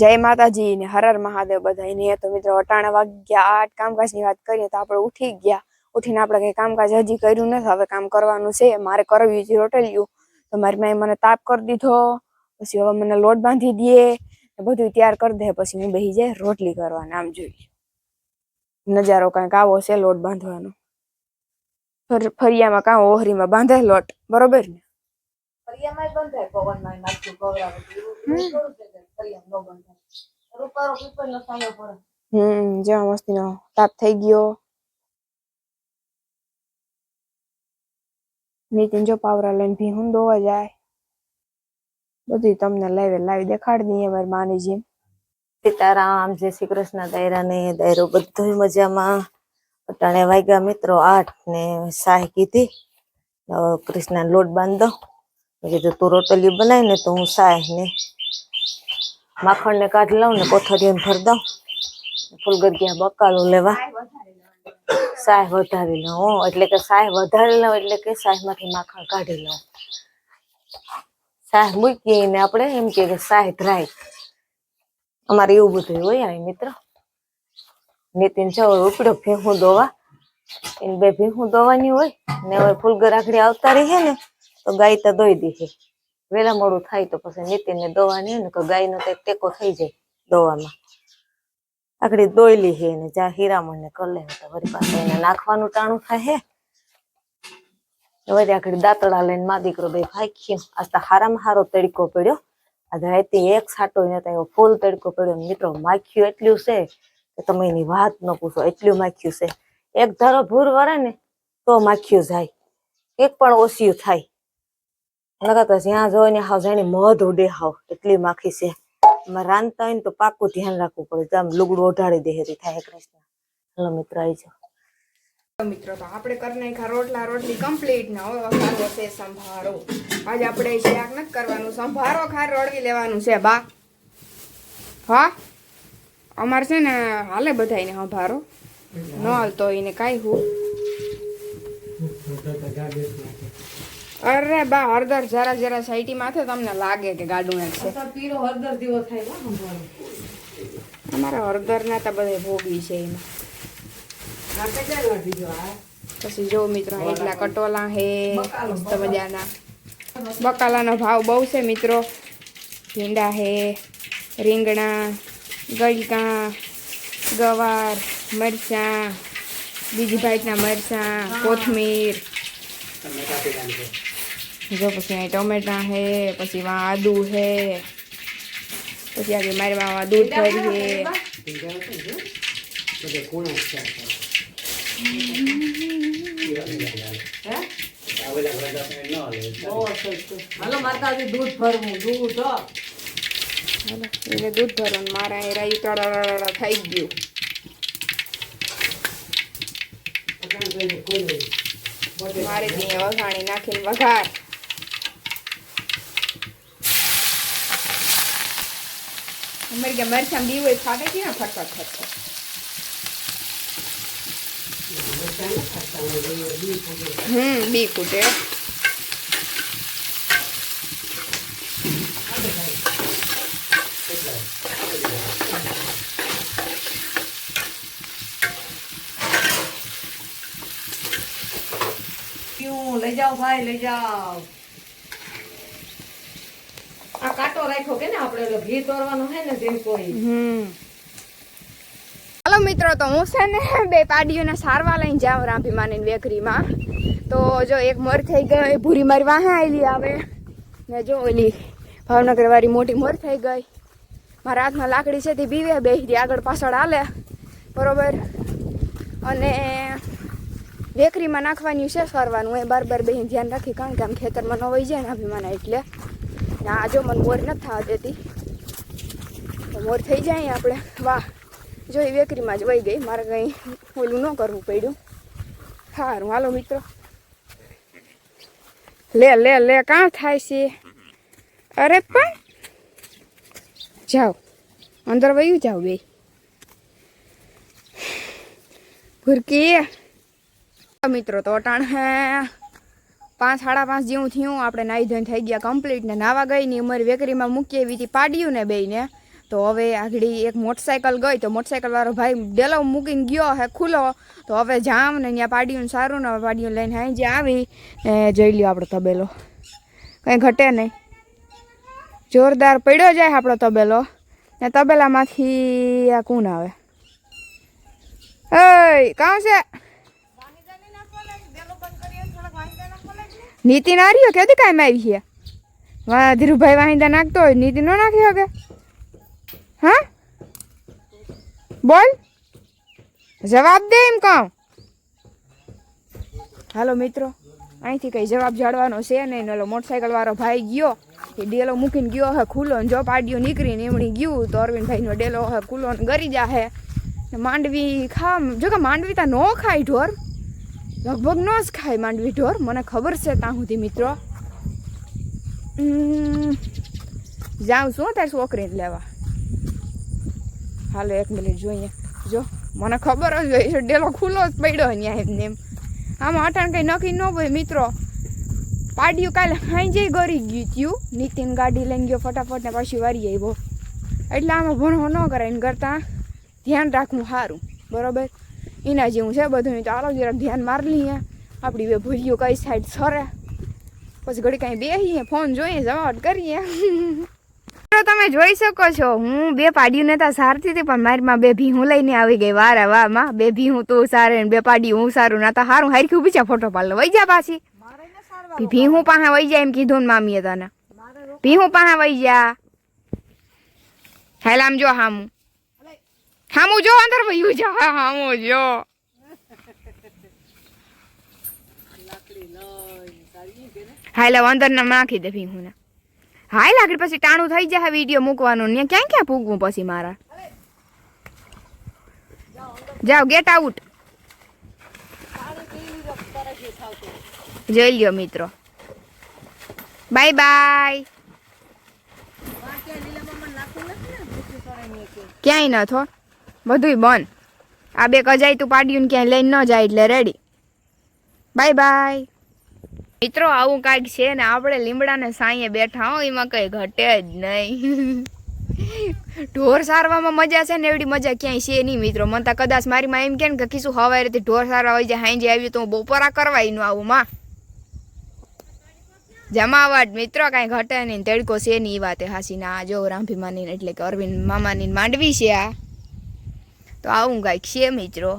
જય માતાજી ને હરર હર મહાદેવ બધાને તો મિત્રો અટાણા વાગ્યા આઠ કામકાજની વાત કરીએ તો આપણે ઉઠી ગયા. ઉઠીને આપણે કઈ કામકાજ હજી કર્યું નથી હવે કામ કરવાનું છે. મારે કરવી છે રોટેલ્યું તો મારી માએ મને તાપ કરી દીધો પછી હવે મને લોટ બાંધી દે ને બધું તૈયાર કરી દે પછી હું બેસી જાય રોટલી કરવાને. આમ જોઈએ. નજારો કાંઈક આવો છે લોટ બાંધવાનો. ફર- ફરિયામાં કાં ઓહરીમાં બાંધે લોટ બરોબર ને? ફરિયામાં બંધાય પવનમાં ન હમ જેવા મસ્તીનો. તાપ થઈ ગયો. નીતિન જો પાવરા લઈને ભીહું દોવા જાય. બધી તમને લાવી લાવી દેખાડી દઈએ મારી માની જેમ. સીતારામ જય શ્રી કૃષ્ણ દાયરા ને દાયરો બધું મજામાં. અટાણે વાગ્યા મિત્રો આઠ ને સાહે કીધી. કૃષ્ણ લોટ બાંધો કીધું તું રોટલી બનાવી ને તો હું સાહે ને માખણ ને કાઢી લઉં ને કોથળીઓ ભરી દઉં. ફૂલગઢિયા બકાલો લેવા. સાહ વધારી લઉં. એટલે કે સાહ વધારી લઉં, એટલે કે સાહમાંથી માખણ કાઢી લઉં. સાહ મૂકીએ ને આપણે, એમ કે સાહ ધ્રાય અમારે એવું બધું હોય અહીં, મિત્ર. નીતિન જવો ઉપડ્યો ભેહું દોવા એને બે ભેહું દોવાની હોય. ને હવે ફૂલગર આખડી આવતા રહી ને, તો ગાય તો દોઈ દીધી વેલા મોડું થાય તો પછી નીતિનને દોવાની હોય ને કે ગાયનો તો ટેકો થઈ જાય દોવામાં. આખડી દોયલી હે ને જ્યાં હીરામણ ને કરી લે તો વળી પાસે એને નાખવાનું ટાણું થાય હે. વળી આખડી દાંતડા લઈને મા દીકરો બે ભાગ્યું આજ તો હારામાં હારો તડકો પડ્યો. આજે રાતે એક સાટો ને એવો ફૂલ તડકો પડ્યો મિત્રો માખ્યું એટલું છે કે તમે એની વાત ન પૂછો, એટલું માખ્યું છે. એક ધારો ભૂર વરે ને તો માખ્યું જાય. એક પણ ઓછિયું થાય. નકર તો જ્યાં જોઈ ને હાવ જાણે મધ ઉડે હાવ એટલી માખી છે. એમાં રાંધતા હોય ને તો પાકું ધ્યાન રાખવું પડે. આમ લુગડું ઓઢાડી દે હેરી થાય કૃષ્ણ. હલો મિત્ર આવી જાઓ મિત્રો તો આપણે કરી નાખ્યા રોટલા. રોટલી કમ્પ્લીટ ના હવે વઘારવો છે સંભારો. આજે આપણે શાક નથી કરવાનું. સંભારો ખાર રોડવી લેવાનું છે બા. હા? અમારે છે ને હાલે બધાને સંભારો. ન હાલતો એને કાંઈ હું. અરે બા હળદર જરા જરા સાઈટી માથે તમને લાગે કે ગાડું નાખશે પીળો હળદર દીવો થાય અમારા હળદરના તો બધે ભોગી છે એમાં. પછી જો મિત્રો એટલા કટોલા હે મસ્ત મજાના. બકાલાનો ભાવ બહુ છે મિત્રો. ભીંડા હે રીંગણા ગળકા ગવાર મરચાં બીજી ભાઈના મરચાં કોથમીર. જો પછી અહીં ટમેટા હે પછી વા આદુ હે પછી આગળ મારી વા દૂધ ભરી હે? દૂધ ભરવું દૂધ હો. એટલે દૂધ ભરવાનું મારા એ રાઈ તળા થઈ ગયું. મારે ત્યાં વઘાણી નાખીને વઘાર. અમારે કે મરચાં બી હોય, ફાટે કે ના, ફટફટ ફટફટ. હમ, બી ફૂટે. લઈ જાઓ ભાઈ, લઈ જાઓ આ કાંટો રાખ્યો કે ને, આપણે ઘી તોડવાનો હે ને તેમ કોઈ. હાલો મિત્રો, તો હું છે ને, બે પાડીઓને સારવા લઈને જાઉં રાંભી માની બેકરીમાં. તો જો એક મોર થઈ ગઈ, ભૂરી મારી વાહે આવેલી આવે. ને જો ઓલી ભાવનગર વાળી મોટી મોર થઈ ગઈ. મારા હાથમાં લાકડી છે, તે બીવે બે આગળ પાછળ હાલે. બરોબર? અને બેકરીમાં નાખવાની છે કરવાનું એ બાર બાર બેહીને ધ્યાન રાખી, કારણ કે આમ ખેતરમાં ન વહી જાય ને, અભિમાન એટલે. ને, આ મને મોર નથી થવા દેતી. તો મોર થઈ જાય આપણે. વાહ, જો એ વેકરીમાં જ વહી ગઈ. મારે કંઈ ઓલું ન કરવું પડ્યું. સારું હાલો મિત્રો. લે લે લે, કાં થાય છે? અરે પણ, જાઓ. અંદર વયું જાઓ બે ભૂરકી. મિત્રો તો અટાણ હે. પાંચ, સાડા પાંચ જેવું થયું, આપણે નાહી ધોઈને થઈ ગયા કમ્પ્લીટ ને નાવા ગઈ ને અમારી વેકરીમાં મૂકી એવી હતી પાડ્યું ને બેયને. તો હવે આગળ એક મોટરસાયકલ ગઈ, તો મોટરસાયકલ વાળો ભાઈ ડેલો મૂકીને ગયો હે ખુલ્લો. તો હવે જામ ને ત્યાં પાડીયું સારું ને હવે પાડીયું લઈને હાઈ જે આવી ને જોઈ લ્યો આપણો તબેલો. કંઈ ઘટે નહીં. જોરદાર પડ્યો જાય આપણો તબેલો. ને તબેલામાંથી આ કુન આવે? એય કાં છે? નીતિન આર્યો કેદી કાંઈ આવી છે? વાહ ધીરુભાઈ વાહિંદા નાખતો હોય, નીતિ નો નાખી શકે હા? બોલ. જવાબ દે એમ કહું. હાલો મિત્રો, અહીંથી કંઈ જવાબ જાડવાનો છે નહીં ઓલો મોટરસાઇકલ વાળો ભાઈ ગયો, એ ડેલો મૂકીને ગયો હે ખુલ્લો, ને જો પાડ્યો નીકળીને એમણી ગયું, તો અરવિંદભાઈનો ડેલો હે ખુલ્લો ગરી જા હે માંડવી ખા જો કે માંડવી તા નો ખાય ઢોર. લગભગ ન જ ખાય માંડવી ઢોર. મને ખબર છે ત્યાં સુધી, મિત્રો. જાઉં છું તારી છોકરીને લેવા. હાલો, એક મિનિટ જોઈએ. જો, મને ખબર જ હોય ડેલો ખુલ્લો જ પડ્યો ત્યાં એમને એમ. આમાં અટાણ કંઈ નક્કી ન હોય, મિત્રો. પાડ્યું કાલે હાંજે ગરી ગયું ત્યું નીતિન ગાડી લઈને ગયો ફટાફટ ને પાછી વારી આવ્યો. એટલે આમાં ભણવો ન કરાય એને કરતાં. ધ્યાન રાખવું સારું. બરોબર? એના જેવું છે બધું. તો આલો જરાક ધ્યાન મારી લઈએ. આપણી બે ભૂરીઓ કઈ સાઈડ સરે. પછી ઘડી કાંઈ બેસીએ ફોન જોઈએ જવાબ કરીએ. તો તમે જોઈ શકો છો હું બે પાડ્યું નતા સારતી હતી પણ મારી માં બે ભીહું લઈને આવી ગઈ વારે વાહમાં બે ભીહું તું સારે ને બે પાડી હું સારું ના તો સારું હારી છે ફોટો પાડલો વઈ જા પાછી. ભી- ભીહું પાસે વહી જાય એમ કીધું ને મામીએ તને. ભીહું પાસે વહી જા. હેલામ જો હામું. હામું જો અંદર વયું જા. હા, હામું જો. હાય લાવ અંદર ના નાખી દે ભીહું ને. હાય લાકડી પછી ટાણું થઈ જાય વીડિયો મૂકવાનું ને. ક્યાં ક્યાં પૂગવું પછી મારા? જાઓ ગેટ આઉટ જોઈ લ્યો મિત્રો. બાય બાય ક્યાંય ન થો. બધુંય બંધ. આ બે કજાય તું પાડ્યું ને ક્યાંય લઈને ન જાય એટલે રેડી બાય બાય મિત્રો, આવું કાંઈક છે ને, આપણે લીમડાને સાંઈએ બેઠા હો, એમાં કંઈ ઘટે જ નહીં. ઢોર સારવામાં મજા છે ને, એવડી મજા ક્યાંય છે નહીં, મિત્રો. મને તો કદાચ મારી માં એમ કે ને કીશું હવારે રીતે ઢોર સારવા હોય જાય હાંજે આવ્યું તો હું બપોરા કરવા એનું આવું, માં. જમાવટ, મિત્રો, કાંઈ ઘટે નહીં, તડકો છે નહીં, એ વાતે હાસી જો માની એટલે કે અરવિંદ મામાની માંડવી છે આ. તો આવું કાંઈક છે મિત્રો